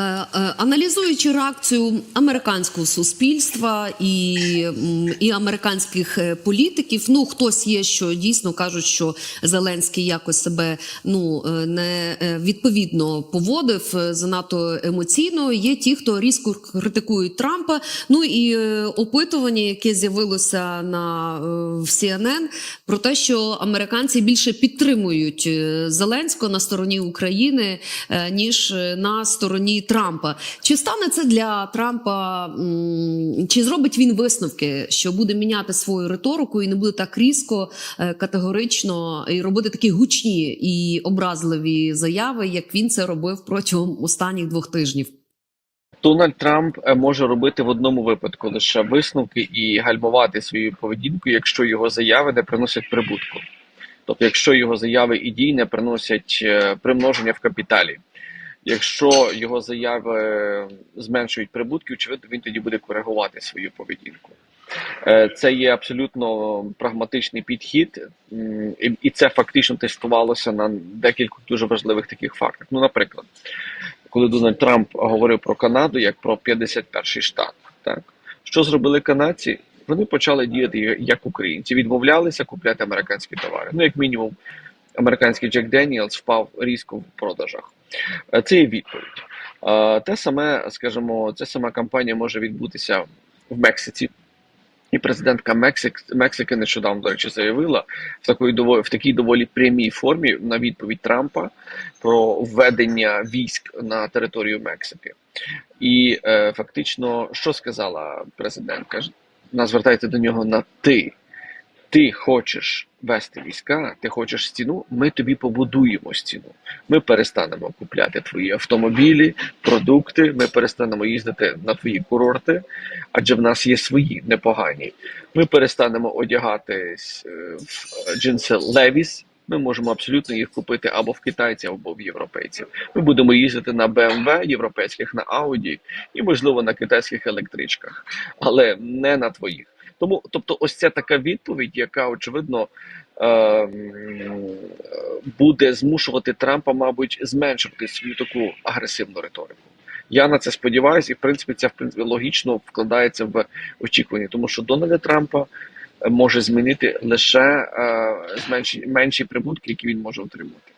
Е, е, Аналізуючи реакцію американського суспільства і, і американських е, політиків, ну хтось є, що дійсно кажуть, що Зеленський якось себе ну е, не е, відповідно поводив е, занадто емоційно. Є ті, хто різко критикують Трампа. Ну і е, опитування, яке з'явилося на е, в CNN, про те, що американці більше підтримують е, Зеленського на стороні України е, ніж е, на стороні Трампа. Чи стане це для Трампа? Чи зробить він висновки, що буде міняти свою риторику і не буде так різко, е, категорично і робити такі гучні і образливі заяви, як він це робив протягом останніх двох тижнів? Дональд Трамп е, може робити в одному випадку лише висновки і гальмувати свою поведінку, якщо його заяви не приносять прибутку. Тобто, якщо його заяви і дії не приносять е, примноження в капіталі. Якщо його заяви зменшують прибутки, очевидно, він тоді буде коригувати свою поведінку. Е, Це є абсолютно прагматичний підхід, і- це фактично тестувалося на декількох дуже важливих таких фактах. Ну, наприклад, коли Дональд Трамп говорив про Канаду як про 51-й штат, так що зробили канадці? Вони почали діяти як українці, відмовлялися купляти американські товари. Ну, як мінімум, американський Джек Деніелс впав різко в продажах. Е, Це є відповідь. Е, Те саме, скажімо, ця сама кампанія може відбутися в Мексиці. І президентка Мексик, Мексики нещодавно, до речі, заявила в такої доволі в такій доволі прямій формі на відповідь Трампа про введення військ на територію Мексики. І е, фактично, що сказала президентка? Вона звертається до нього на ти. Ти хочеш вести війська, ти хочеш стіну, ми тобі побудуємо стіну. Ми перестанемо купляти твої автомобілі, продукти, ми перестанемо їздити на твої курорти, адже в нас є свої непогані. Ми перестанемо одягатись е, в джинси Levi's, Ми можемо абсолютно їх купити або в китайців, або в європейців. Ми будемо їздити на BMW, європейських на Audi і, можливо, на китайських електричках, але не на твоїх. Тому, тобто, ось ця така відповідь, яка очевидно е, буде змушувати Трампа, мабуть, зменшувати свою таку агресивну риторику. Я на це сподіваюся, і в принципі це в принципі логічно вкладається в очікування, тому що Дональда Трампа е, може змінити лише е, зменші менші прибутки, які він може отримати.